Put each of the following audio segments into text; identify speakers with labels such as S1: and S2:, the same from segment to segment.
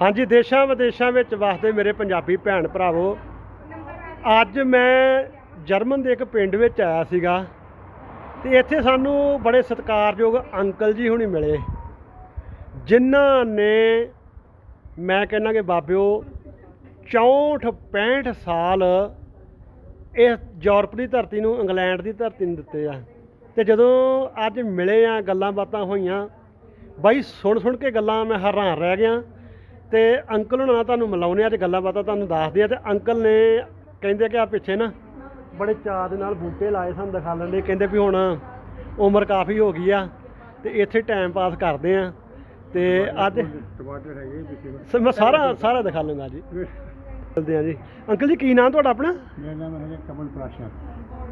S1: ਹਾਂਜੀ, ਦੇਸ਼ਾਂ ਵਿਦੇਸ਼ਾਂ ਵਿੱਚ ਵਸਦੇ ਮੇਰੇ ਪੰਜਾਬੀ ਭੈਣ ਭਰਾਵੋ, ਅੱਜ ਮੈਂ ਜਰਮਨ ਦੇ ਇੱਕ ਪਿੰਡ ਵਿੱਚ ਆਇਆ ਸੀਗਾ ਤੇ ਇੱਥੇ ਸਾਨੂੰ ਬੜੇ ਸਤਿਕਾਰਯੋਗ ਅੰਕਲ ਜੀ ਹੁਣੀ ਮਿਲੇ, ਜਿਨ੍ਹਾਂ ਨੇ ਮੈਂ ਕਹਿੰਦਾ ਕਿ ਬਾਬਿਓ 64 65 ਸਾਲ ਇਸ ਯੂਰਪ ਦੀ ਧਰਤੀ ਨੂੰ, ਇੰਗਲੈਂਡ ਦੀ ਧਰਤੀ ਨੂੰ ਦਿੱਤੇ ਆ ਤੇ ਜਦੋਂ ਅੱਜ ਮਿਲੇ ਆ, ਗੱਲਾਂ ਬਾਤਾਂ ਹੋਈਆਂ, ਬਾਈ ਸੁਣ ਸੁਣ ਕੇ ਗੱਲਾਂ ਮੈਂ ਹੈਰਾਨ ਰਹਿ ਗਿਆ ਤੇ ਅੰਕਲ ਹੁਣਾਂ ਨਾਲ ਤੁਹਾਨੂੰ ਮਿਲਾਉਣੇ ਅੱਜ ਗੱਲਾਂ ਬਾਤਾਂ ਤੁਹਾਨੂੰ ਦੱਸਦੇ ਆ ਤੇ ਅੰਕਲ ਨੇ ਕਹਿੰਦੇ ਕਿ ਆ ਪਿੱਛੇ ਨਾ ਬੜੇ ਚਾਅ ਦੇ ਨਾਲ ਬੂਟੇ ਲਾਏ ਸਾਨੂੰ ਦਿਖਾ ਲੈਂਦੇ ਕਹਿੰਦੇ ਵੀ ਹੁਣ ਉਮਰ ਕਾਫੀ ਹੋ ਗਈ ਆ ਤੇ ਇੱਥੇ ਟਾਈਮ ਪਾਸ ਕਰਦੇ ਆ ਤੇ ਅੱਜ
S2: ਟਮਾਟਰ ਹੈਗੇ ਪਿੱਛੇ।
S1: ਮੈਂ ਸਾਰਾ ਸਾਰਾ ਦਿਖਾ ਲੂੰਗਾ ਜੀ। ਚਲਦੇ ਆ ਜੀ। ਅੰਕਲ ਜੀ ਕੀ ਨਾਮ ਤੁਹਾਡਾ ਆਪਣਾ?
S2: ਮੇਰਾ ਨਾਮ ਹੈ ਕਮਲ ਪ੍ਰਾਸ਼ਾ।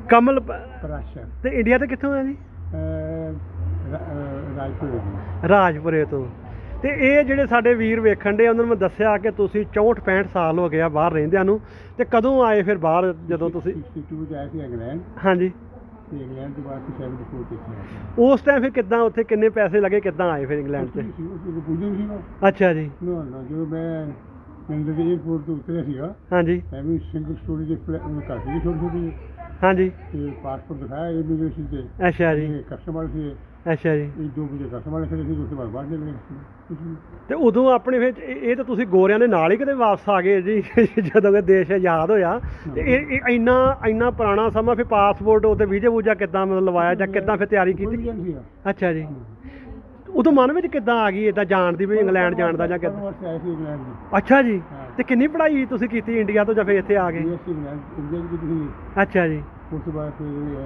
S1: ਕਮਲ
S2: ਪ੍ਰਾਸ਼ਾ।
S1: ਤੇ ਇੰਡੀਆ ਤੇ ਕਿੱਥੋਂ ਆ ਜੀ?
S2: ਰਾਜਪੁਰੇ
S1: ਤੋਂ। ਤੇ ਇਹ ਜਿਹੜੇ ਸਾਡੇ ਵੀਰ ਵੇਖਣ ਦੇ ਉਹਨਾਂ ਨੂੰ ਮੈਂ ਦੱਸਿਆ ਕਿ ਤੁਸੀਂ 64 65 ਸਾਲ ਹੋ ਗਿਆ ਬਾਹਰ ਰਹਿੰਦਿਆਂ ਨੂੰ ਤੇ ਕਦੋਂ ਆਏ ਫਿਰ ਬਾਹਰ ਜਦੋਂ ਤੁਸੀਂ?
S2: 62 ਚ ਆਇਆ ਸੀ ਇੰਗਲੈਂਡ।
S1: ਹਾਂਜੀ।
S2: ਤੇ ਇੰਗਲੈਂਡ ਤੋਂ ਬਾਅਦ ਫਿਰ 74 ਤੇ ਆਇਆ
S1: ਉਸ ਟਾਈਮ ਫਿਰ ਕਿੱਦਾਂ ਉੱਥੇ ਕਿੰਨੇ ਪੈਸੇ ਲੱਗੇ ਕਿੱਦਾਂ ਆਏ ਫਿਰ ਇੰਗਲੈਂਡ ਤੇ? ਅੱਛਾ ਜੀ।
S2: ਨਾ ਨਾ ਜਦੋਂ ਮੈਂ ਮੰਦਰ ਦੇ 에어ਪੋਰਟ ਤੋਂ ਉਤਰਿਆ ਸੀਗਾ
S1: ਹਾਂਜੀ।
S2: ਮੈਂ ਵੀ ਸਿੰਗਲ ਸਟੋਰੀ ਦੇ ਫਲੈਟ ਨੂੰ ਘਰ ਸੀ ਛੋਟੀ ਛੋਟੀ
S1: ਹਾਂਜੀ।
S2: ਤੇ ਪਾਸਪੋਰਟ ਦਿਖਾਇਆ ਇਮੀਗ੍ਰੇਸ਼ਨ ਤੇ।
S1: ਅੱਛਾ ਜੀ।
S2: ਕਸਟਮਰ ਸੀ
S1: ਅੱਛਾ ਜੀ।
S2: ਇਹ ਦੋ ਵਜੇ ਕਸਟਮਰ ਖੜੇ ਸੀ ਉਸ ਤੋਂ ਬਾਅਦ ਬਾਹਰ ਨਿਕਲੇ ਕੁਛ ਨਹੀਂ।
S1: ਤੇ ਉਦੋਂ ਆਪਣੇ ਵਿੱਚ ਇਹ ਇਹ ਤਾਂ ਤੁਸੀਂ ਗੋਰਿਆਂ ਦੇ ਨਾਲ ਹੀ ਕਿਤੇ ਵਾਪਸ ਆ ਗਏ ਜੀ ਜਦੋਂ ਕਿ ਦੇਸ਼ ਆਜ਼ਾਦ ਹੋਇਆ। ਤੇ ਇਹ ਇਹ ਇੰਨਾ ਇੰਨਾ ਪੁਰਾਣਾ ਸਮਾਂ ਫਿਰ ਪਾਸਪੋਰਟ ਉਹਤੇ ਵੀਜ਼ਾ ਵੂਜਾ ਕਿੱਦਾਂ ਮਤਲਬ ਲਵਾਇਆ ਜਾਂ ਕਿੱਦਾਂ ਫਿਰ ਤਿਆਰੀ
S2: ਕੋਈ ਵੀ
S1: ਕੀਤੀ
S2: ਨਹੀਂ ਸੀਗਾ
S1: ਅੱਛਾ ਜੀ। ਉਦੋਂ ਮਨ ਵਿੱਚ ਕਿੱਦਾਂ ਆ ਗਈ ਇਦਾਂ ਜਾਣ ਦੀ ਵੀ ਇੰਗਲੈਂਡ ਜਾਣ ਦਾ ਜਾਂ ਕਿੱਦਾਂ?
S2: ਵਾਸਤੇ ਆਏ ਸੀ ਇੰਗਲੈਂਡ ਦੀ।
S1: ਅੱਛਾ ਜੀ। ਤੇ ਕਿੰਨੀ ਪੜ੍ਹਾਈ ਤੁਸੀਂ ਕੀਤੀ ਇੰਡੀਆ ਤੋਂ ਜਾਂ ਫਿਰ ਇੱਥੇ ਆ ਗਏ?
S2: ਬੀਐਸਸੀ ਇੰਗਲੈਂਡ ਇੰਡੀਆ ਦੀ ਕੀਤੀ
S1: ਅੱਛਾ ਜੀ।
S2: ਉਸ ਤੋਂ ਬਾਅਦ ਫਿਰ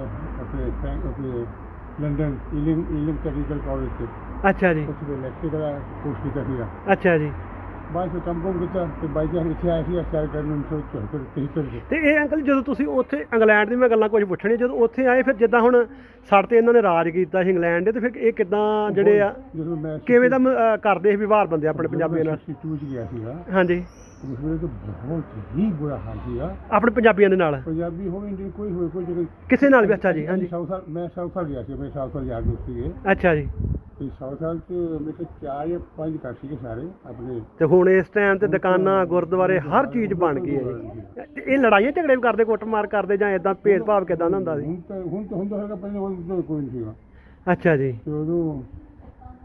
S2: ਆਪਣੇ ਫਰੈਂਕ ਆਪਣੇ London Ealing Ealing technical college ਤੇ।
S1: ਅੱਛਾ ਜੀ।
S2: ਲੈਕਚਰ ਦਾ ਕੋਰਸ ਕੀਤਾ ਸੀਗਾ।
S1: ਅੱਛਾ ਜੀ।
S2: ਬਾਅਦ ਵਿੱਚ ਕੰਮ ਕੰਮ ਕੀਤਾ ਤੇ ਬਾਈ ਜਾਨ ਇੱਥੇ ਆਇਆ ਸੀ ਸਟਾਰਟ ਕਰਨ ਨੂੰ 1974 73 ਚ
S1: ਤੇ ਇਹ ਅੰਕਲ ਜਦੋਂ ਤੁਸੀਂ ਉੱਥੇ ਇੰਗਲੈਂਡ ਦੀ ਮੈਂ ਗੱਲਾਂ ਕੁਝ ਪੁੱਛਣੀ ਜਦੋਂ ਉੱਥੇ ਆਏ ਫਿਰ ਜਿੱਦਾਂ ਹੁਣ ਸਾਡੇ ਤੇ ਇਹਨਾਂ ਨੇ ਰਾਜ ਕੀਤਾ ਸੀ ਇੰਗਲੈਂਡ ਦੇ ਤੇ ਫਿਰ ਇਹ ਕਿੱਦਾਂ ਜਿਹੜੇ ਆ ਕਿਵੇਂ ਦਾ ਕਰਦੇ ਸੀ ਵਿਵਹਾਰ ਬੰਦੇ ਆਪਣੇ ਪੰਜਾਬੀਆਂ ਨਾਲ?
S2: 62 ਚ ਗਿਆ ਸੀਗਾ।
S1: ਹਾਂਜੀ।
S2: ਉਸ ਵੇਲੇ ਤਾਂ ਬਹੁਤ ਹੀ ਬੁਰਾ ਹਾਲ ਸੀਗਾ।
S1: ਆਪਣੇ ਪੰਜਾਬੀਆਂ ਦੇ ਨਾਲ?
S2: ਪੰਜਾਬੀ ਹੋਵੇ ਇੰਡੀਅਨ ਕੋਈ ਹੋਵੇ ਕੋਈ ਜਗ੍ਹਾ
S1: ਕਿਸੇ ਨਾਲ ਵੀ? ਅੱਛਾ ਜੀ ਹਾਂਜੀ।
S2: ਸਾਊਥ ਸਾਲ ਮੈਂ ਸਾਊਥ ਸਾਲ ਗਿਆ ਸੀ ਮੈਂ ਸਾਊਥ ਸਾਲ ਯਾਦ ਸੀਗੇ
S1: ਅੱਛਾ ਜੀ।
S2: ਤੇ ਸਾਊਥ ਸਾਲ ਚ ਮੇਰੇ ਚਾਰ ਜਾਂ ਪੰਜ ਘਰ ਸੀਗੇ ਸਾਰੇ ਆਪਣੇ।
S1: ਤੇ ਹੁਣ ਇਸ ਟਾਈਮ ਤੇ ਦੁਕਾਨਾਂ ਗੁਰਦੁਆਰੇ ਹਰ ਚੀਜ਼ ਬਣ ਗਈ ਹੈ ਜੀ। ਤੇ ਇਹ ਲੜਾਈਆਂ ਝਗੜੇ ਵੀ ਕਰਦੇ ਕੁੱਟਮਾਰ ਕਰਦੇ ਜਾਂ ਇਦਾਂ ਭੇਦਭਾਵ ਕਿਦਾਂ ਦਾ ਹੁੰਦਾ ਸੀ?
S2: ਹੁਣ ਤਾਂ ਹੁਣ ਤਾਂ ਹੁੰਦਾ ਹੈਗਾ ਪਹਿਲੇ ਉਹ ਕੋਈ ਨਹੀਂ ਸੀਗਾ।
S1: ਅੱਛਾ ਜੀ।
S2: ਤੇ ਉਦੋਂ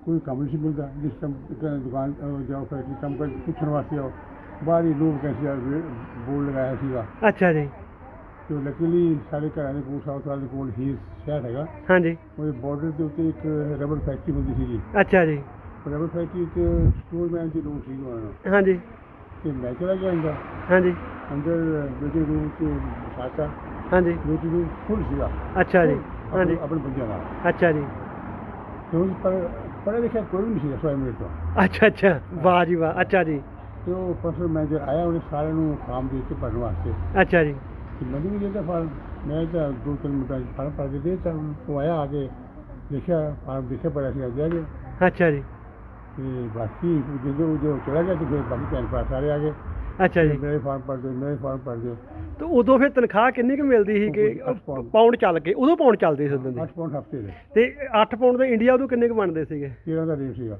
S2: ਕੋਈ ਕੰਮ ਨਹੀਂ ਸੀ ਮਿਲਦਾ। ਜਿਸ ਟਾਈਮ ਇੱਕ ਦੁਕਾਨ ਜਾਓ ਫੈਕਟਰੀ ਕੰਮ ਕਰ ਪੁੱਛਣ ਵਾਸਤੇ ਆਓ। ਬਾਹਰ ਲੋਕ ਕਹਿੰਦੇ ਬੋਰਡ ਲਗਾਇਆ ਸੀਗਾ।
S1: ਅੱਛਾ ਜੀ।
S2: ਤੇ ਲੱਕੀਲੀ ਸਾਡੇ ਘਰਾਂ ਦੇ ਕੋਲ ਸਾਊਥ ਵਾਲ ਦੇ ਕੋਲ ਹੀ ਸ਼ਹਿਰ ਹੈਗਾ।
S1: ਹਾਂਜੀ।
S2: ਉਹਦੇ ਬਾਰਡਰ ਦੇ ਉੱਤੇ ਇੱਕ ਰਬੜ ਫੈਕਟਰੀ ਹੁੰਦੀ ਸੀਗੀ।
S1: ਅੱਛਾ ਜੀ।
S2: ਰਬੜ ਫੈਕਟਰੀ ਚ ਸਟੋਰਮੈਨ ਦੀ ਲੋੜ ਸੀ ਉਹਨਾਂ ਨੂੰ
S1: ਹਾਂਜੀ।
S2: ਤੇ ਮੈਂ ਚਲਾ ਗਿਆ ਅੰਦਰ।
S1: ਹਾਂਜੀ।
S2: ਅੰਦਰ ਬੇਟੇ ਰੂਮ ਚ ਸਾਕਾ।
S1: ਹਾਂਜੀ।
S2: ਬੇਟੀ ਰੂਮ ਫੁੱਲ ਸੀਗਾ।
S1: ਅੱਛਾ ਜੀ। ਹਾਂਜੀ।
S2: ਆਪਣੇ ਬੰਦਿਆਂ ਨਾਲ।
S1: ਅੱਛਾ ਜੀ।
S2: ਉਸ ਪਰ ਪੜ੍ਹੇ ਲਿਖਿਆ ਕੋਈ ਨਹੀਂ ਸੀਗਾ ਸੌ ਮਿੰਟ ਤੋਂ।
S1: ਅੱਛਾ ਅੱਛਾ। ਵਾਹ ਜੀ ਵਾਹ। ਅੱਛਾ ਜੀ।
S2: ਤੇ ਉਹ ਪਰਸਨਲ ਮੈਨੇਜਰ ਆਇਆ ਉਹਨੇ ਸਾਰਿਆਂ ਨੂੰ ਫਾਰਮ ਦੇ ਕੇ ਭਰਨ ਵਾਸਤੇ।
S1: ਅੱਛਾ ਜੀ।
S2: ਤੇ ਮੈਨੂੰ ਵੀ ਦਿੱਤਾ ਫਾਰਮ ਮੈਂ ਤਾਂ ਦੋ ਤਿੰਨ ਮਿੰਟਾਂ 'ਚ ਫਾਰਮ ਭਰ ਕੇ ਦੇ ਦਿੱਤਾ ਉਹਨੂੰ। ਉਹ ਆਇਆ ਆ ਕੇ ਦੇਖਿਆ ਫਾਰਮ ਦੇਖਿਆ ਪੜਿਆ ਸੀ ਗਿਆ ਗਿਆ
S1: ਅੱਛਾ ਜੀ।
S2: ਤੇ ਬਾਕੀ ਜਦੋਂ ਉਹ ਜੋ ਚਲਾ ਗਿਆ ਤੇ ਫਿਰ ਬਾਕੀ ਭੈਣ ਭਰਾ ਸਾਰੇ ਆ ਗਏ।
S1: ਅੱਛਾ ਜੀ।
S2: ਮੇਰੇ ਫਾਰਮ ਭਰ ਦਿਓ ਮੇਰੇ ਫਾਰਮ ਭਰ ਦਿਓ।
S1: ਤੇ ਉਦੋਂ ਫਿਰ ਤਨਖਾਹ ਕਿੰਨੀ ਕੁ ਮਿਲਦੀ ਸੀ ਕਿ
S2: ਅੱਠ ਪਾਉਂਡ।
S1: ਪਾਉਂਡ ਚੱਲ ਕੇ ਉਦੋਂ ਪਾਉਂਡ ਚੱਲਦੇ ਸੀ ਉਦੋਂ ਦੇ?
S2: 8 ਪੌਂਡ ਹਫ਼ਤੇ ਦੇ।
S1: ਤੇ 8 ਪਾਉਂਡ ਦੇ ਇੰਡੀਆ ਉਦੋਂ ਕਿੰਨੇ ਕੁ ਬਣਦੇ ਸੀਗੇ?
S2: 13 ਦਾ ਰੇਟ ਸੀਗਾ।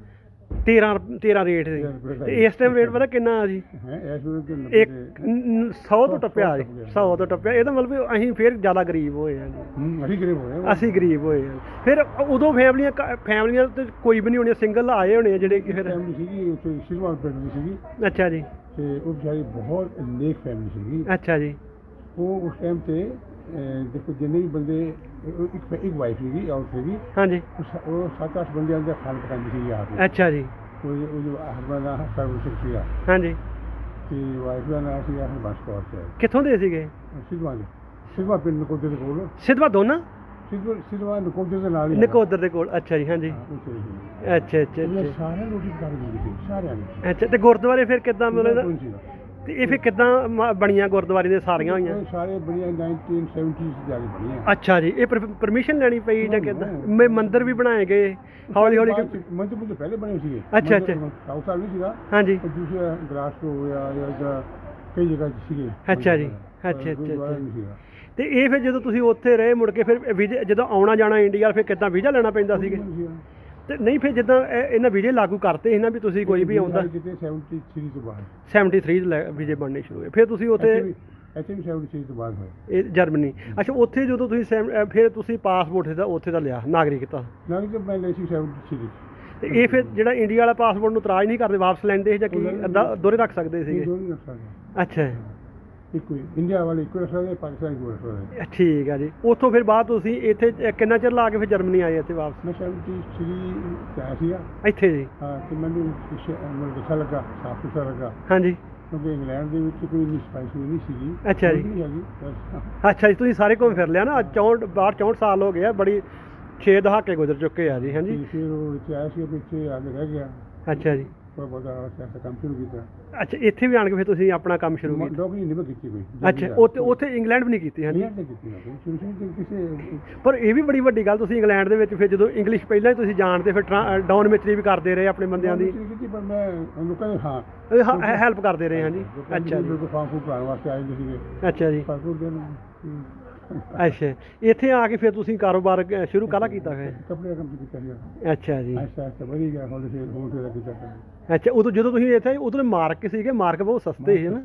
S1: 13 13 ਰੇਟ ਸੀ। ਤੇ ਇਸ ਟਾਈਮ ਰੇਟ ਪਤਾ ਕਿੰਨਾ ਆ ਜੀ?
S2: ਹੈ ਇਸ ਵੇਲੇ ਤੇ ਨੱਬੇ
S1: ਇੱਕ
S2: ਦੇ-
S1: 100 ਤੋਂ ਟੱਪਿਆ ਜੀ
S2: ਟੱਪ ਗਿਆ।
S1: 100 ਤੋਂ ਟੱਪਿਆ। ਇਹਦਾ ਮਤਲਬ ਵੀ ਅਸੀਂ ਫਿਰ ਜ਼ਿਆਦਾ ਗਰੀਬ ਹੋਏ ਹਾਂ ਜੀ।
S2: ਹੂੰ ਅਸੀਂ ਗਰੀਬ ਹੋਏ ਹਾਂ।
S1: ਅਸੀਂ ਗਰੀਬ ਹੋਏ ਹਾਂ ਫਿਰ ਉਦੋਂ ਫੈਮਲੀਆਂ ਫੈਮਲੀਆਂ ਤੇ ਕੋਈ ਵੀ ਨਹੀਂ ਹੋਣੀਆਂ ਸਿੰਗਲ ਆਏ ਹੋਣੇ ਆ ਜਿਹੜੇ ਕਿ ਫਿਰ
S2: ਫੈਮਿਲੀ ਸੀਗੀ ਉੱਥੇ ਸਿਲਵਾ ਪਿੰਡ ਦੀ ਸੀਗੀ।
S1: ਅੱਛਾ ਜੀ।
S2: ਤੇ ਉਹ ਵਿਚਾਰੀ ਬਹੁਤ ਨੇਕ ਫੈਮਿਲੀ ਸੀਗੀ।
S1: ਅੱਛਾ ਜੀ।
S2: ਉਹ ਉਸ ਟਾਈਮ ਤੇ ਦੇਖੋ ਜਿੰਨੇ ਵੀ ਬੰਦੇ ਉਹ ਇੱਕ ਇੱਕ ਵਾਈਫ ਸੀਗੀ ਔਰ ਸੀਗੀ।
S1: ਹਾਂਜੀ।
S2: ਉਹ ਸ- ਉਹ ਸੱਤ ਅੱਠ ਬੰਦਿਆਂ ਦਾ ਖਾਣ ਪਕਾਉਂਦੀ ਸੀ ਆਪ
S1: ਅੱਛਾ ਜੀ।
S2: ਉਹ ਉਹ ਜੋ ਹਸਬੰਦ ਦਾ ਸਰਵਿਸ ਸੀਗਾ।
S1: ਹਾਂਜੀ।
S2: ਤੇ ਵਾਈਫ ਦਾ ਨਾਮ ਸੀਗਾ ਹਰਬੰਸ ਕੌਰ ਤੇ।
S1: ਕਿੱਥੋਂ ਦੇ ਸੀਗੇ?
S2: ਸਿਲਵਾ ਦੇ। ਸਿਲਵਾ ਪਿੰਡ ਨਕੋਦਰ ਦੇ ਕੋਲ।
S1: ਸਿਧਵਾ ਦੋਨਾ?
S2: ਸਿਲਵਾ ਸਿਲਵਾ ਨਕੋਦਰ ਦੇ ਨਾਲ ਹੀ
S1: ਨਕੋਦਰ ਦੇ ਕੋਲ। ਅੱਛਾ ਜੀ ਹਾਂਜੀ।
S2: ਹਾਂ, ਉੱਥੇ ਹੀ।
S1: ਅੱਛਾ ਅੱਛਾ
S2: ਉਹਨੇ
S1: ਅੱਛਾ
S2: ਸਾਰਿਆਂ ਨੂੰ ਰੋਟੀ ਪਕਾ ਕੇ ਦਿੰਦੀ ਸੀ ਸਾਰਿਆਂ ਨੂੰ।
S1: ਅੱਛਾ ਤੇ ਗੁਰਦੁਆਰੇ ਫਿਰ ਕਿੱਦਾਂ ਮਤਲਬ ਤੇ ਇਹ ਫਿਰ ਕਿੱਦਾਂ ਬਣੀਆਂ ਗੁਰਦੁਆਰੇ ਦੇ ਸਾਰੀਆਂ ਹੋਈਆਂ?
S2: ਸਾਰੇ ਬਣੀਆਂ 1970s ਚ ਜਾ ਕੇ ਬਣੀਆਂ।
S1: ਅੱਛਾ ਜੀ ਇਹ ਪਰਮਿਸ਼ਨ ਲੈਣੀ ਪਈ ਜਾਂ ਕਿੱਦਾਂ? ਮੈਂ ਮੰਦਿਰ ਵੀ ਬਣਾਏ ਗਏ ਹੌਲੀ ਹੌਲੀ
S2: ਮੰਦਰ ਮੁੰਦਰ ਪਹਿਲੇ ਬਣੇ ਸੀਗੇ।
S1: ਅੱਛਾ, ਅੱਛਾ।
S2: ਸਾਊਥ ਸਾਲ ਨਹੀਂ ਸੀਗਾ।
S1: ਹਾਂਜੀ।
S2: ਦੂਸਰਾ ਗਲਾਸਗੋ ਹੋਇਆ ਜਾਂ ਜਾਂ ਕਈ ਜਗ੍ਹਾ ਸੀਗੇ।
S1: ਅੱਛਾ ਜੀ, ਅੱਛਾ, ਅੱਛਾ, ਤੇ ਇਹ ਫਿਰ ਜਦੋਂ ਤੁਸੀਂ ਉੱਥੇ ਰਹੇ ਮੁੜ ਕੇ ਫਿਰ ਜਦੋਂ ਆਉਣਾ ਜਾਣਾ ਇੰਡੀਆ ਫਿਰ ਕਿੱਦਾਂ ਵੀਜ਼ਾ ਲੈਣਾ ਪੈਂਦਾ ਸੀਗਾ। ਤੇ ਨਹੀਂ ਫਿਰ ਜਿੱਦਾਂ ਇਹ- ਇਹਨਾਂ ਵੀਜ਼ੇ ਲਾਗੂ ਕਰਤੇ ਸੀ ਨਾ ਵੀ ਤੁਸੀਂ ਕੋਈ ਵੀ ਆਉਂਦਾ।
S2: ਕਿਤੇ 73 ਤੋਂ ਬਾਅਦ।
S1: 73 ਚ ਲੈ- ਵੀਜ਼ੇ ਬਣਨੇ ਸ਼ੁਰੂ ਹੋਏ ਫਿਰ ਤੁਸੀਂ ਉੱਥੇ
S2: ਇੱਥੇ ਵੀ ਇੱਥੇ ਵੀ 73 ਤੋਂ ਬਾਅਦ ਹੋਏ
S1: ਇਹ ਜਰਮਨੀ। ਅੱਛਾ ਉੱਥੇ ਜਦੋਂ ਤੁਸੀਂ ਸੈਮ- ਅਹ ਫਿਰ ਤੁਸੀਂ ਪਾਸਪੋਰਟ ਦਾ ਉੱਥੇ ਦਾ ਲਿਆ ਨਾਗਰਿਕਤਾ
S2: ਨਾ ਕਿ ਮੈਂ ਲਈ ਸੀ 73
S1: ਤੇ ਇਹ ਫਿਰ ਜਿਹੜਾ ਇੰਡੀਆ ਵਾਲਾ ਪਾਸਪੋਰਟ ਨੂੰ ਇਤਰਾਜ਼ ਨਹੀਂ ਕਰਦੇ ਵਾਪਸ ਲੈਂਦੇ ਸੀ ਜਾਂ ਕੀ? ਅੱਧਾ ਦੋਰੇ ਰੱਖ ਸਕਦੇ ਸੀਗੇ? ਅੱਛਾ।
S2: ਇੱਕੋ ਹੀ ਇੰਡੀਆ ਵਾਲੇ ਇੱਕੋ ਰੱਖ ਸਕਦੇ ਪਾਕਿਸਤਾਨ ਇੱਕੋ ਰੱਖ ਸਕਦੇ
S1: ਠੀਕ ਹੈ ਜੀ। ਉੱਥੋਂ ਫਿਰ ਬਾਅਦ ਤੁਸੀਂ ਇੱਥੇ ਕਿੰਨਾ ਚਿਰ ਲਾ ਕੇ ਫਿਰ ਜਰਮਨੀ ਆਏ ਇੱਥੇ ਵਾਪਸ?
S2: ਮੈਂ 73 ਤੇ ਆਇਆ ਸੀਗਾ।
S1: ਇੱਥੇ ਜੀ।
S2: ਹਾਂ ਤੇ ਮੈਨੂੰ ਇਸ- ਮੈਨੂੰ ਅੱਛਾ ਲੱਗਾ ਸਾਫ਼ ਸੁਥਰਾ ਲੱਗਾ।
S1: ਹਾਂਜੀ।
S2: ਕਿਉਂਕਿ ਇੰਗਲੈਂਡ ਦੇ ਵਿੱਚ ਕੋਈ ਨਹੀਂ ਸਪਾਈਸੀ ਨਹੀਂ ਸੀਗੀ।
S1: ਅੱਛਾ ਜੀ।
S2: ਨਹੀਂ ਹੈਗੀ ਬਸ।
S1: ਅੱਛਾ ਜੀ ਤੁਸੀਂ ਸਾਰੇ ਘੁੰਮ ਫਿਰ ਲਿਆ ਨਾ? 64 ਬਾਹਰ 64 ਸਾਲ ਹੋ ਗਏ ਆ ਬੜੀ 6 ਦਹਾਕੇ ਗੁਜ਼ਰ ਚੁੱਕੇ ਆ ਜੀ ਹਾਂਜੀ।
S2: ਤੇ ਫਿਰ ਉਹ ਇੱਥੇ ਆਇਆ ਸੀ ਪਿੱਛੇ ਆ ਕੇ ਰਹਿ ਗਿਆ।
S1: ਅੱਛਾ ਜੀ।
S2: ਕੋਈ ਬਹੁਤਾ ਸਿਆਸਤ ਕੰਮ ਸ਼ੁਰੂ ਕੀਤਾ।
S1: ਅੱਛਾ ਇੱਥੇ ਵੀ ਆਣ ਕੇ ਫਿਰ ਤੁਸੀਂ ਆਪਣਾ ਕੰਮ ਸ਼ੁਰੂ ਕੀਤਾ?
S2: ਡੌਗਰੀ ਨਹੀਂ ਮੈਂ ਕੀਤੀ ਕੋਈ
S1: ਅੱਛਾ ਉੱਥੇ ਉੱਥੇ ਇੰਗਲੈਂਡ ਵੀ ਨਹੀਂ ਕੀਤੀ ਹਾਂਜੀ?
S2: ਇੰਗਲੈਂਡ ਨੇ ਕੀਤੀ ਨਾ ਕੋਈ ਸ਼ੁਰੂ ਸ਼ੁਰੂ ਤੋਂ ਕਿਸੇ
S1: ਪਰ ਇਹ ਵੀ ਬੜੀ ਵੱਡੀ ਗੱਲ ਤੁਸੀਂ ਇੰਗਲੈਂਡ ਦੇ ਵਿੱਚ ਫਿਰ ਜਦੋਂ ਇੰਗਲਿਸ਼ ਪਹਿਲਾਂ ਹੀ ਤੁਸੀਂ ਜਾਣਦੇ ਫਿਰ ਡਾਊਨ ਮਿਚਰੀ ਵੀ ਕਰਦੇ ਰਹੇ ਆਪਣੇ ਬੰਦਿਆਂ ਦੀ।
S2: ਨਹੀਂ ਕੀਤੀ ਪਰ ਮੈਂ ਲੋਕਾਂ ਦੇ ਹਾਂ।
S1: ਹੈਲਪ ਕਰਦੇ ਰਹੇ ਹਾਂਜੀ। ਅੱਛਾ ਜੀ।
S2: ਫਾਰਮ ਵਾਸਤੇ ਆਏ ਸੀਗੇ।
S1: ਅੱਛਾ ਜੀ।
S2: ਪਰ ਕੋਈ ਦਿਨ
S1: ਅੱਛਾ। ਇੱਥੇ ਆ ਕੇ ਫਿਰ ਤੁਸੀਂ ਕਾਰੋਬਾਰ ਸ਼ੁਰੂ ਕਾਹਦਾ ਕੀਤਾ ਫਿਰ?
S2: ਕੱਪੜੇ ਦਾ ਕੰਮ ਕੀਤਾ ਸੀਗਾ
S1: ਅੱਛਾ ਜੀ।
S2: ਆਸਤਾ ਆਸਤਾ ਵਧੀ ਗਿਆ ਹੁਣ ਫਿਰ ਹੁਣ ਫਿਰ ਕੀਤਾ ਕੰਮ।
S1: ਅੱਛਾ ਉਦੋਂ ਜਦੋਂ ਤੁਸੀਂ ਇੱਥੇ ਆਏ ਉਦੋਂ ਮਾਰਕ ਸੀਗੇ ਮਾਰਕ ਬਹੁਤ ਸਸਤੇ ਸੀ ਨਾ।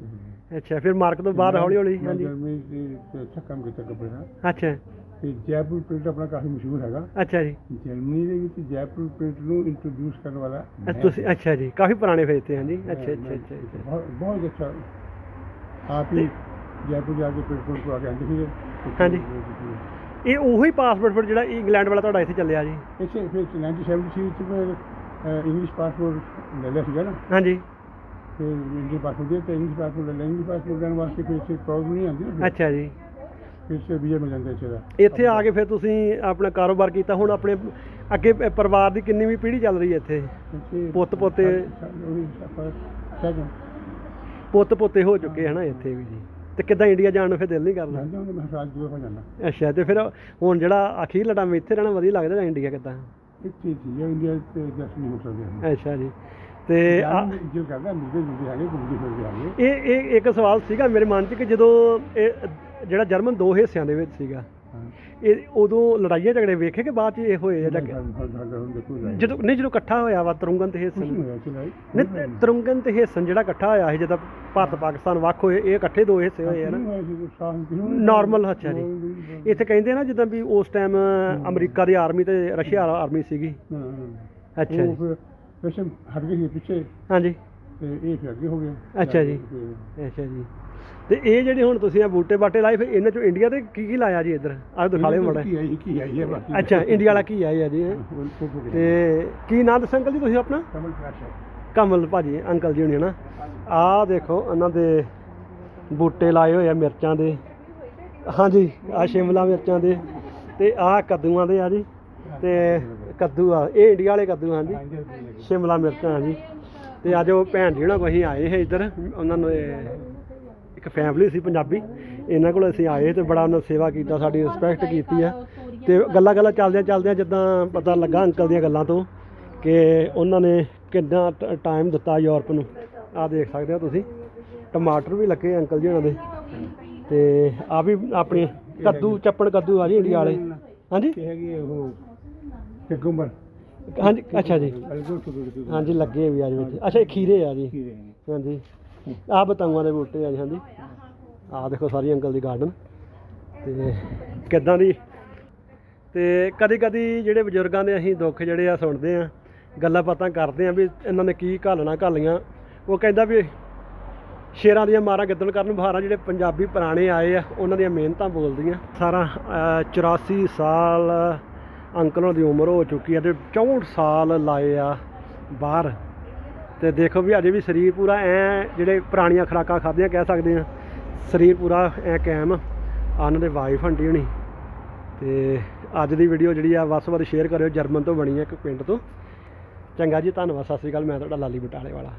S1: ਅੱਛਾ ਫਿਰ ਮਾਰਕ ਤੋਂ ਬਾਅਦ ਹੌਲੀ ਹੌਲੀ
S2: ਮੈਂ
S1: ਹਾਂਜੀ
S2: ਜਰਮਨੀ ਦੇ ਤੇ ਅੱਛਾ ਕੰਮ ਕੀਤਾ ਕੱਪੜੇ ਦਾ।
S1: ਅੱਛਾ।
S2: ਤੇ ਜੈਪੁਰ ਪ੍ਰਿੰਟ ਆਪਣਾ ਕਾਫੀ ਮਸ਼ਹੂਰ ਹੈਗਾ।
S1: ਅੱਛਾ ਜੀ।
S2: ਜਰਮਨੀ ਦੇ ਵਿੱਚ ਜੈਪੁਰ ਪ੍ਰਿੰਟ ਨੂੰ ਇੰਟਰੋਡਿਊਸ ਕਰਨ ਵਾਲਾ
S1: ਅੱਛਾ,
S2: ਮੈਂ
S1: ਤੁਸੀਂ ਅੱਛਾ ਜੀ ਕਾਫੀ ਪੁਰਾਣੇ ਫਿਰ ਇੱਥੇ ਹਾਂਜੀ। ਅੱਛਾ ਅੱਛਾ ਅੱਛਾ ਅੱਛਾ।
S2: ਬਹੁਤ ਬਹੁਤ ਅੱਛਾ। ਆਪ ਹੀ ਜੈਪੁਰ ਜਾ ਕੇ ਪ੍ਰਿੰਟ ਕਰਾ ਕੇ ਆਉਂਦੇ ਸੀਗੇ।
S1: ਹਾਂਜੀ। ਇਹ ਉਹੀ ਪਾਸਪੋਰਟ ਫਿਰ ਜਿਹੜਾ ਇੰਗਲੈਂਡ ਵਾਲਾ ਤੁਹਾਡਾ ਇੱਥੇ ਚੱਲਿਆ ਜੀ।
S2: ਇੱਥੇ ਫਿਰ 1976 ਵਿੱਚ ਮੈਂ ਇੰਗਲਿਸ਼ ਪਾਸਪੋਰਟ ਲੈ ਲਿਆ ਸੀਗਾ ਨਾ।
S1: ਹਾਂਜੀ।
S2: ਫਿਰ ਇੰਡੀਅਨ ਪਾਸਪੋਰਟ ਦੇ ਤੇ ਇੰਗਲਿਸ਼ ਪਾਸਪੋਰਟ ਲੈ ਲਿਆ। ਇੰਗਲਿਸ਼ ਪਾਸਪੋਰਟ ਲੈਣ ਵਾਸਤੇ ਫਿਰ ਇੱਥੇ ਪ੍ਰੋਬਲਮ ਨਹੀਂ ਆਉਂਦੀ ਨਾ।
S1: ਅੱਛਾ ਜੀ।
S2: ਫਿਰ ਸੇ ਵੀਜ਼ਾ ਮਿਲ ਜਾਂਦਾ ਇੱਥੇ ਦਾ।
S1: ਇੱਥੇ ਆ ਕੇ ਫਿਰ ਤੁਸੀਂ ਆਪਣਾ ਕਾਰੋਬਾਰ ਕੀਤਾ। ਹੁਣ ਆਪਣੇ ਅੱਗੇ ਪਰਿਵਾਰ ਦੀ ਕਿੰਨੀ ਵੀ ਪੀੜ੍ਹੀ ਚੱਲ ਰਹੀ ਹੈ ਇੱਥੇ? ਪੁੱਤ ਪੋਤੇ- ਪੁੱਤ ਪੋਤੇ ਹੋ ਚੁੱਕੇ ਹਨਾ ਇੱਥੇ ਵੀ ਜੀ। ਤੇ ਕਿੱਦਾਂ ਇੰਡੀਆ ਜਾਣ ਨੂੰ ਫਿਰ ਦਿਲ ਨਹੀਂ ਕਰਦਾ?
S2: ਜਾਂਦੇ ਮੈਂ ਰਾਜ ਦੂਰ ਹੋ ਜਾਂਦਾ।
S1: ਅੱਛਾ ਤੇ ਫਿਰ ਹੁਣ ਜਿਹੜਾ ਅਖੀਰਲਾ ਟਾਈਮ ਇੱਥੇ ਰਹਿਣਾ ਵਧੀਆ ਲੱਗਦਾ ਜਾਂ ਇੰਡੀਆ ਕਿੱਦਾਂ?
S2: ਇੱਥੇ ਹੀ ਸੀ ਇੰਡੀਆ ਤੇ ਜਸ ਨਹੀਂ ਹੋ ਸਕਦੇ
S1: ਅੱਛਾ ਜੀ ਤੇ
S2: ਜੋ ਕਰਦਾ ਮਿਲਦੇ ਜੁਲਦੇ ਹੈਗੇ ਘੁੰਮਦੇ ਫਿਰਦੇ ਹੈਗੇ।
S1: ਇਹ ਇਹ ਇੱਕ ਸਵਾਲ ਸੀਗਾ ਮੇਰੇ ਮਨ 'ਚ ਕਿ ਜਦੋਂ ਇਹ ਜਿਹੜਾ ਜਰਮਨ ਦੋ ਹਿੱਸਿਆਂ ਦੇ ਵਿੱਚ ਸੀਗਾ ਇਹ ਉਦੋਂ ਲੜਾਈਆਂ ਝਗੜੇ ਵੇਖੇ ਕਿ ਬਾਅਦ 'ਚ ਇਹ ਹੋਏ ਆ ਜਾਂ ਕਿ- ਜਦੋਂ ਨਹੀਂ ਜਦੋਂ ਇਕੱਠਾ ਹੋਇਆ ਵਾ ਤਰੁੰਗਨ ਤੇ ਹਿੱਸਨ। ਨਹੀਂ ਤੇ ਤਰੁੰਗਨ ਤੇ ਹਿੱਸਨ ਜਿਹੜਾ ਇਕੱਠਾ ਹੋਇਆ ਸੀ ਜਦੋਂ ਭਾਰਤ ਪਾਕਿਸਤਾਨ ਵੱਖ ਹੋਏ ਇਹ ਇਕੱਠੇ ਦੋ ਹਿੱਸੇ ਹੋਏ ਆ ਨਾ। Normal, ਅੱਛਾ ਜੀ। ਇੱਥੇ ਕਹਿੰਦੇ ਨਾ ਜਿੱਦਾਂ ਵੀ ਉਸ ਟਾਈਮ ਅਮਰੀਕਾ ਦੀ ਆਰਮੀ ਤੇ ਰਸ਼ੀਆ ਆਰਮੀ ਸੀਗੀ। ਅੱਛਾ ਜੀ।
S2: ਹਟ ਸੀ ਪਿੱਛੇ।
S1: ਹਾਂਜੀ।
S2: ਤੇ ਇਹ ਫਿਰ ਅੱਗੇ ਹੋ ਗਏ।
S1: ਅੱਛਾ ਜੀ। ਅੱਛਾ ਜੀ। ਤੇ ਇਹ ਜਿਹੜੇ ਹੁਣ ਤੁਸੀਂ ਆ ਬੂਟੇ ਬਾਟੇ ਲਾਏ ਫਿਰ ਇਹਨਾਂ ਚੋਂ ਇੰਡੀਆ ਦੇ ਕੀ ਕੀ ਲਾਇਆ ਜੀ ਇੱਧਰ? ਆਹ ਦਿਖਾ ਲਿਓ ਮੜਾ
S2: ਕੀ ਆਈ ਕੀ ਆਈ ਹੈ ਬਾਕੀ?
S1: ਅੱਛਾ ਇੰਡੀਆ ਵਾਲਾ ਕੀ ਆਇਆ ਜੀ? ਇਹ?
S2: ਉਹ ਤੋਂ ਤੋਂ
S1: ਤੇ ਕੀ ਨਾਂ ਦੱਸਿਆ ਅੰਕਲ ਜੀ ਤੁਸੀਂ ਆਪਣਾ?
S2: ਕਮਲ ਕ੍ਰਾਸ਼ ਹੈ।
S1: ਕਮਲ ਭਾਜੀ ਅੰਕਲ ਜੀ ਹੁਣੀ ਨਾ ਆਹ ਦੇਖੋ ਇਹਨਾਂ ਦੇ ਬੂਟੇ ਲਾਏ ਹੋਏ ਆ ਮਿਰਚਾਂ ਦੇ। ਹਾਂਜੀ ਆ ਸ਼ਿਮਲਾ ਮਿਰਚਾਂ ਦੇ। ਤੇ ਆਹ ਕੱਦੂਆਂ ਦੇ ਆ ਜੀ। ਤੇ ਕੱਦੂ ਆ ਇਹ ਇੰਡੀਆ ਵਾਲੇ ਕੱਦੂ ਆ ਜੀ। ਸ਼ਿਮਲਾ ਮਿਰਚਾਂ ਆ ਜੀ। ਤੇ ਅੱਜ ਉਹ ਭੈਣ ਜੀ ਕੋਲ ਅਸੀਂ ਆਏ ਹੈ ਇੱਧਰ ਉਹਨਾਂ ਨੂੰ ਇੱਕ ਫੈਮਿਲੀ ਸੀ ਪੰਜਾਬੀ ਇਹਨਾਂ ਕੋਲ ਅਸੀਂ ਆਏ ਤੇ ਬੜਾ ਉਹਨਾਂ ਸੇਵਾ ਕੀਤਾ ਸਾਡੀ ਰਿਸਪੈਕਟ ਕੀਤੀ ਆ ਤੇ ਗੱਲਾਂ ਗੱਲਾਂ ਚੱਲਦਿਆਂ ਚੱਲਦਿਆਂ ਜਿੱਦਾਂ ਪਤਾ ਲੱਗਾ ਅੰਕਲ ਦੀਆਂ ਗੱਲਾਂ ਤੋਂ ਕਿ ਉਹਨਾਂ ਨੇ ਕਿੰਨਾ ਟਾਈਮ ਦਿੱਤਾ ਯੂਰਪ ਨੂੰ। ਆਹ ਦੇਖ ਸਕਦੇ ਹੋ ਤੁਸੀਂ ਟਮਾਟਰ ਵੀ ਲੱਗੇ ਅੰਕਲ ਜੀ ਉਹਨਾਂ ਦੇ। ਤੇ ਆ ਵੀ ਆਪਣੀ ਕੱਦੂ ਚੱਪਣ ਕੱਦੂ ਆ ਜੀ ਇੰਡੀਆ ਵਾਲੇ। ਹਾਂਜੀ
S2: ਕੀ ਹੈਗੀ ਉਹ ਕਿਕੰਬਰ
S1: ਹਾਂਜੀ ਅੱਛਾ ਜੀ।
S2: ਤੋਂ
S1: ਹਾਂਜੀ ਲੱਗੇ ਵੀ ਆ ਜੀ ਵਿੱਚ। ਅੱਛਾ ਇਹ ਖੀਰੇ ਆ ਜੀ। ਹਾਂਜੀ। ਆਹ ਬਤਾਊਆਂ ਦੇ ਬੂਟੇ ਆ ਜੀ ਹਾਂਜੀ। ਆਹ ਦੇਖੋ ਸਾਰੀ ਅੰਕਲ ਦੀ ਗਾਰਡਨ ਤੇ ਕਿੱਦਾਂ ਦੀ? ਤੇ ਕਦੀ ਕਦੀ ਜਿਹੜੇ ਬਜ਼ੁਰਗਾਂ ਦੇ ਅਸੀਂ ਦੁੱਖ ਜਿਹੜੇ ਆ ਸੁਣਦੇ ਆ ਗੱਲਾਂ ਬਾਤਾਂ ਕਰਦੇ ਆ ਵੀ ਇਹਨਾਂ ਨੇ ਕੀ ਘਾਲਣਾ ਘਾਲੀਆਂ। ਉਹ ਕਹਿੰਦਾ ਵੀ ਸ਼ੇਰਾਂ ਦੀਆਂ ਮਾਰਾਂ ਗਿੱਦੜ ਕਰਨ ਬਹਾਰਾਂ ਜਿਹੜੇ ਪੰਜਾਬੀ ਪੁਰਾਣੇ ਆਏ ਆ ਉਹਨਾਂ ਦੀਆਂ ਮਿਹਨਤਾਂ ਬੋਲਦੀਆਂ। ਸਾਰਾ ਅਹ, 84 ਸਾਲ ਅੰਕਲ ਉਹਨਾਂ ਦੀ ਉਮਰ ਹੋ ਚੁੱਕੀ ਆ ਤੇ 64 ਸਾਲ ਲਾਏ ਆ ਬਾਹਰ। ਤੇ ਦੇਖੋ ਵੀ ਅਜੇ ਵੀ ਸਰੀਰ ਪੂਰਾ ਐ, ਜਿਹੜੇ ਪੁਰਾਣੀਆਂ ਖੁਰਾਕਾਂ ਖਾਧੀਆਂ ਕਹਿ ਸਕਦੇ ਆ ਸਰੀਰ ਪੂਰਾ ਐ ਕਾਇਮ ਆ ਉਹਨਾਂ ਦੇ ਵਾਈਫ ਹੰਟੀ ਹੋਣੀ। ਤੇ ਅੱਜ ਦੀ ਵੀਡੀਓ ਜਿਹੜੀ ਆ, ਵੱਧ ਤੋਂ ਵੱਧ ਸ਼ੇਅਰ ਕਰਿਓ, ਜਰਮਨ ਤੋਂ ਬਣੀ ਆ ਇੱਕ ਪਿੰਡ ਤੋਂ। ਚੰਗਾ ਜੀ, ਧੰਨਵਾਦ, ਸਤਿ ਸ੍ਰੀ ਅਕਾਲ, ਮੈਂ ਤੁਹਾਡਾ ਲਾਲੀ ਬਟਾਲੇ ਵਾਲਾ।